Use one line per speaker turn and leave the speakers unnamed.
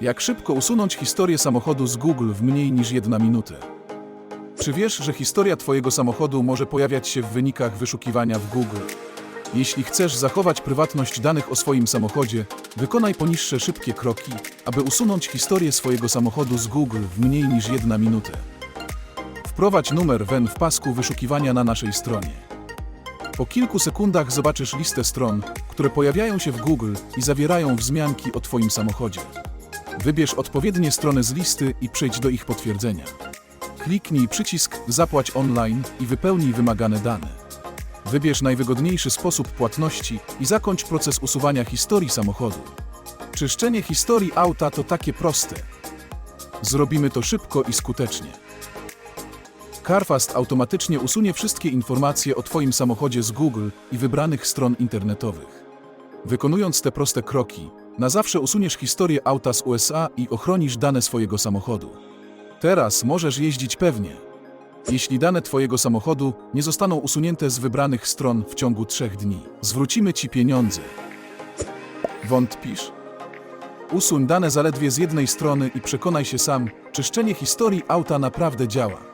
Jak szybko usunąć historię samochodu z Google w mniej niż jedna minutę? Czy wiesz, że historia Twojego samochodu może pojawiać się w wynikach wyszukiwania w Google? Jeśli chcesz zachować prywatność danych o swoim samochodzie, wykonaj poniższe szybkie kroki, aby usunąć historię swojego samochodu z Google w mniej niż jedna minutę. Wprowadź numer WEN w pasku wyszukiwania na naszej stronie. Po kilku sekundach zobaczysz listę stron, które pojawiają się w Google i zawierają wzmianki o Twoim samochodzie. Wybierz odpowiednie strony z listy i przejdź do ich potwierdzenia. Kliknij przycisk Zapłać online i wypełnij wymagane dane. Wybierz najwygodniejszy sposób płatności i zakończ proces usuwania historii samochodu. Czyszczenie historii auta to takie proste. Zrobimy to szybko i skutecznie. CarFast automatycznie usunie wszystkie informacje o Twoim samochodzie z Google i wybranych stron internetowych. Wykonując te proste kroki, na zawsze usuniesz historię auta z USA i ochronisz dane swojego samochodu. Teraz możesz jeździć pewnie. Jeśli dane Twojego samochodu nie zostaną usunięte z wybranych stron w ciągu trzech dni, zwrócimy Ci pieniądze. Wątpisz? Usuń dane zaledwie z jednej strony i przekonaj się sam, czyszczenie historii auta naprawdę działa.